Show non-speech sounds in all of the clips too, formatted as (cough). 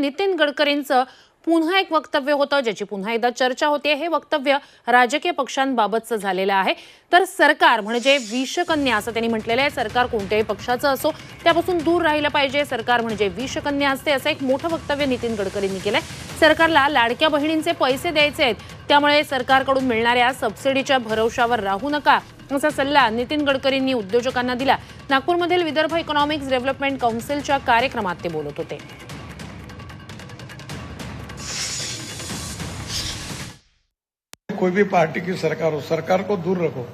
नितीन गडकरींचं पुन्हा एक वक्तव्य होतं ज्याची पुन्हा एकदा चर्चा होते. हे वक्तव्य राजकीय पक्षांबाबतचं झालेलं आहे. तर सरकार म्हणजे विषकन्या असं त्यांनी म्हटलेलं आहे. सरकार कोणत्याही पक्षाचं असो त्यापासून दूर राहिलं पाहिजे. सरकार म्हणजे विषकन्या असते असं एक मोठं वक्तव्य नितीन गडकरींनी केलंय. सरकारला लाडक्या बहिणींचे पैसे द्यायचे आहेत. त्यामुळे सरकारकडून मिळणाऱ्या सबसिडीच्या भरवशावर राहू नका असा सल्ला नितीन गडकरींनी उद्योजकांना दिला. नागपूरमधील विदर्भ इकॉनॉमिक्स डेव्हलपमेंट काउन्सिलच्या कार्यक्रमात ते बोलत होते. कोई भी पार्टी की सरकार हो, सरकार को दूर रखो।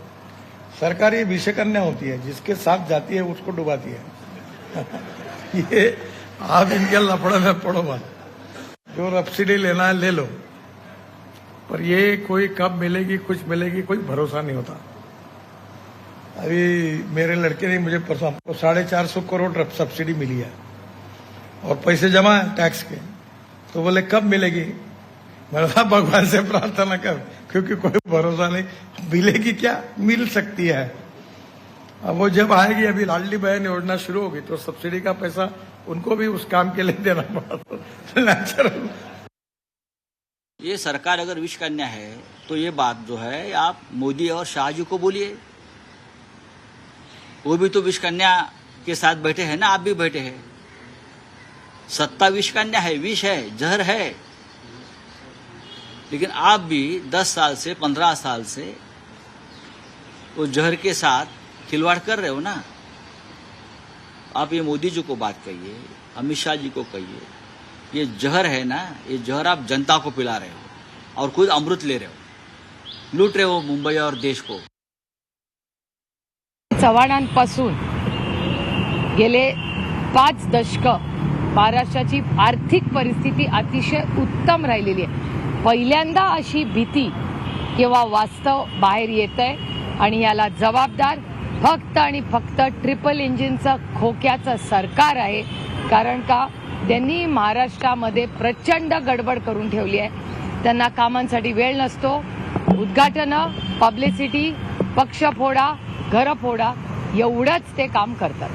सरकार ये विषकन्या होती है, जिसके साथ जाती है, उसको डुबाती है। (laughs) ये आप इनके लफड़े में पड़ो मत। जो सब्सिडी लेना है, ले लो। पर ये कोई कब मिलेगी, कुछ मिलेगी, कोई भरोसा नहीं होता। अभी मेरे लड़के ने मुझे साढ़े चार सौ करोड़ सब्सिडी मिली है। और पैसे जमा है टैक्स के। तो बोले, कब मिलेगी? मैं भगवान से प्रार्थना कर। क्योंकि कोई भरोसा नहीं। मिलेगी क्या? मिल सकती है। अब वो जब आएगी, अभी लाडली बहन योजना शुरू होगी तो सब्सिडी का पैसा उनको भी उस काम के लिए देना पड़ा तो नेचुरल ये सरकार अगर विष कन्या है तो ये बात जो है, आप मोदी और शाहजी को बोलिए। वो भी तो विष कन्या के साथ बैठे हैं ना, आप भी बैठे हैं। सत्ता विष कन्या है, विष है, जहर है। लेकिन आप भी दस साल से, पंद्रह साल से वो जहर के साथ खिलवाड़ कर रहे हो ना? आप ये मोदी जी को बात कहिए, अमित शाह जी को कहिए, ये जहर है ना? ये जहर आप जनता को पिला रहे हो और खुद अमृत ले रहे हो। लूट रहे हो मुंबई और देश को। चव्हाणांपासून गेले पाच दशक महाराष्ट्राची आर्थिक परिस्थिती अतिशय उत्तम राहिलेली आहे. पहिल्यांदा अशी भीती किंवा वास्तव बाहेर येत आहे आणि याला जबाबदार फक्त आणि फक्त ट्रिपल इंजिनचं खोक्याचं सरकार आहे. कारण का? त्यांनी महाराष्ट्रामध्ये प्रचंड गडबड करून ठेवली आहे. त्यांना कामांसाठी वेळ नसतो. उद्घाटनं पब्लिसिटी पक्ष फोडा फोडा एवढंच ते काम करतात.